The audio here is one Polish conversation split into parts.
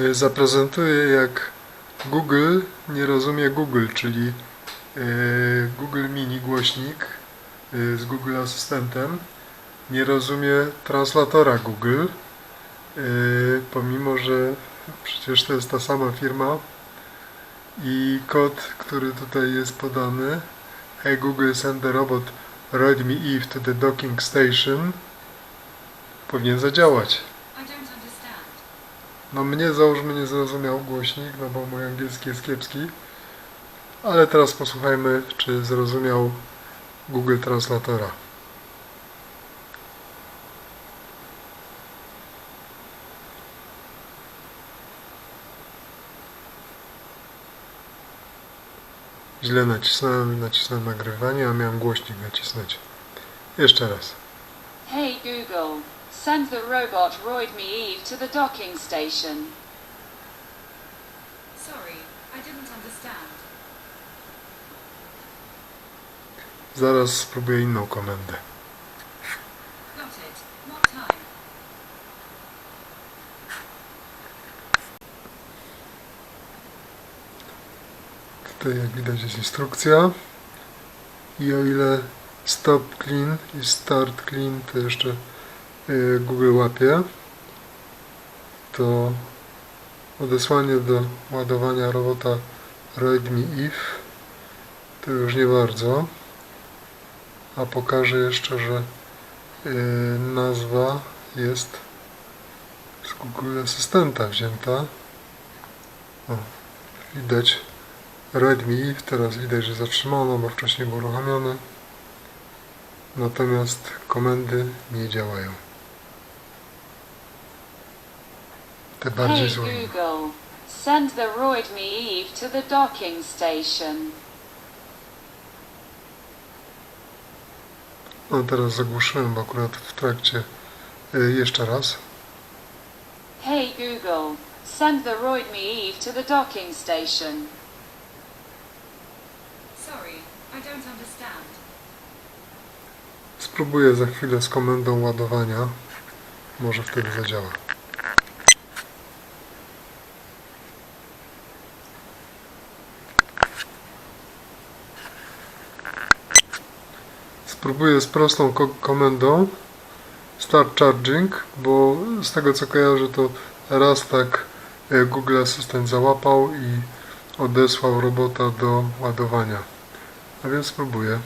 y, zaprezentuję jak Google nie rozumie Google, czyli y, Google Mini głośnik y, z Google Asystentem nie rozumie translatora Google, pomimo że przecież to jest ta sama firma i kod, który tutaj jest podany Hey Google send the robot read me Eve to the docking station powinien zadziałać. No mnie załóżmy nie zrozumiał głośnik, no bo mój angielski jest kiepski. Ale teraz posłuchajmy, czy zrozumiał Google Translatora. Źle nacisnąłem, nacisnąłem nagrywanie, a miałem głośnik nacisnąć. Jeszcze raz. Hey Google, send the robot Royd Me Eve to the docking station. Sorry, I didn't understand. Zaraz spróbuję inną komendę. Got it. What time? Tutaj jak widać jest instrukcja i o ile stop clean i start clean to jeszcze Google łapie to odesłanie do ładowania robota Read Me If to już nie bardzo a pokażę jeszcze, że y, nazwa jest z Google Asystenta wzięta o, widać Redmi teraz widać, że zatrzymano, bo wcześniej był uruchomiony. Natomiast komendy nie działają. Te bardziej Hey złe. Google, send the Royd Me Eve to the docking station. No teraz zagłuszyłem, bo akurat w trakcie y, jeszcze raz. Hey Google, send the Royd Me Eve to the docking station. Sorry, I don't understand. Spróbuję za chwilę z komendą ładowania. Może wtedy zadziała. Spróbuję z prostą ko- komendą Start Charging, bo z tego co kojarzę to raz tak e, Google Assistant załapał i odesłał robota do ładowania. A więc spróbuję.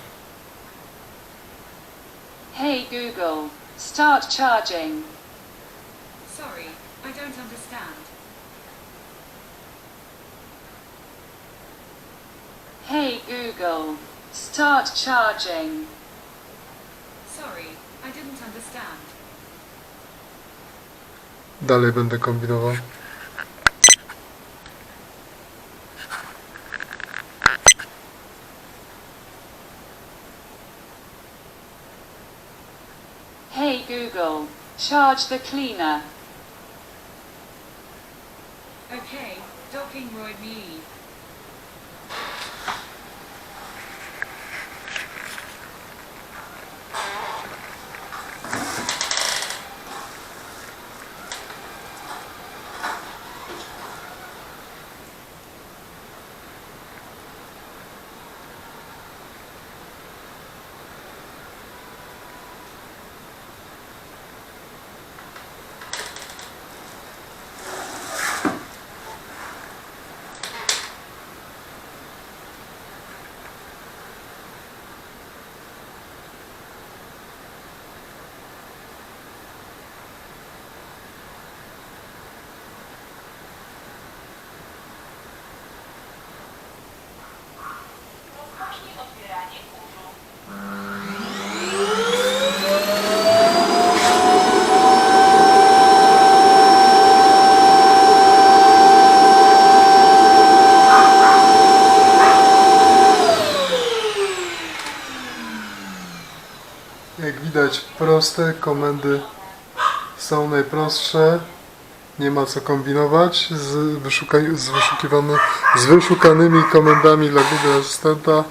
Hey Google, start charging. Sorry, I don't understand. Hey Google, start charging. Sorry, I didn't understand. Dalej będę kombinował. Hey Google, charge the cleaner. Okay, docking Roy me. Jak widać, proste komendy są najprostsze. Nie ma co kombinować z, wyszuka- z, z wyszukanymi komendami dla Google Asystenta.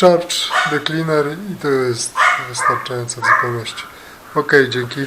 Charge the cleaner i to jest wystarczające w zupełności. Ok, dzięki.